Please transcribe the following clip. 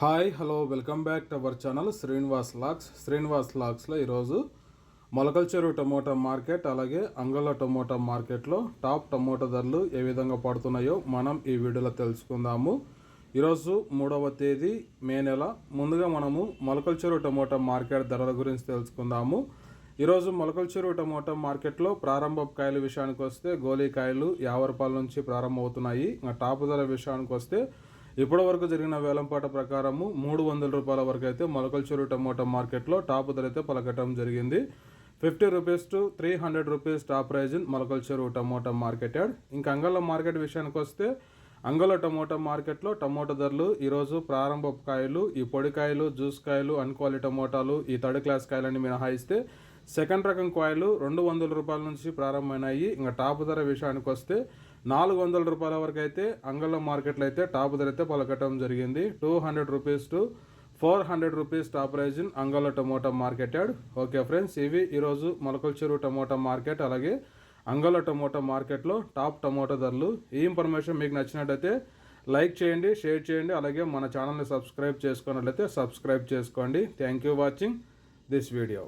Hi hello welcome back to our channel Srinivas lakhs Srinivas లాక్స్లో ఈరోజు Molakalcheru tomato market అలాగే అంగళ tomato మార్కెట్లో టాప్ టమోటా ధరలు ఏ విధంగా పడుతున్నాయో మనం ఈ వీడియోలో తెలుసుకుందాము. ఈరోజు మూడవ తేదీ మే నెల. ముందుగా మనము మొలకల్చెరు టమోటా మార్కెట్ ధరల గురించి తెలుసుకుందాము. ఈరోజు మొలకల్చెరు టమోటా మార్కెట్లో ప్రారంభ కాయల విషయానికి వస్తే గోళీకాయలు యాభై రూపాయల నుంచి ప్రారంభమవుతున్నాయి. ఇంకా టాప్ ధర విషయానికి వస్తే ఇప్పటి వరకు జరిగిన వేలంపాట ప్రకారము మూడు వందల రూపాయల వరకు అయితే మొలకల్చూరు టమోటా మార్కెట్లో టాప్ ధర అయితే పలకటం జరిగింది. Fifty rupees to three hundred rupees top price in Molakalchuru tomato market yard ఇంకా అంగళ్ళ మార్కెట్ విషయానికి వస్తే అంగలో టమోటా మార్కెట్లో టమోటా ధరలు ఈరోజు ప్రారంభ కాయలు ఈ పొడికాయలు జ్యూస్ కాయలు అన్క్వాలిటీ టమోటాలు ఈ థర్డ్ క్లాస్ కాయలని మినహాయిస్తే సెకండ్ రకం కాయలు రెండు వందల రూపాయల నుంచి ప్రారంభమైనాయి. ఇంకా టాప్ ధర విషయానికి వస్తే నాలుగు వందల రూపాయల వరకు అయితే అంగళం మార్కెట్లో అయితే టాప్ ధర అయితే పలకటం జరిగింది. Two hundred rupees to four hundred rupees top price in Angala tomato market yard okay friends ఇవి ఈరోజు మొలకల చెరువు టమోటా మార్కెట్ అలాగే అంగళ టమోటా మార్కెట్లో టాప్ టమోటా ధరలు. ఈ ఇన్ఫర్మేషన్ మీకు నచ్చినట్టయితే లైక్ చేయండి షేర్ చేయండి అలాగే మన ఛానల్ని సబ్స్క్రైబ్ చేసుకున్నట్లయితే సబ్స్క్రైబ్ చేసుకోండి. Thank you watching this video.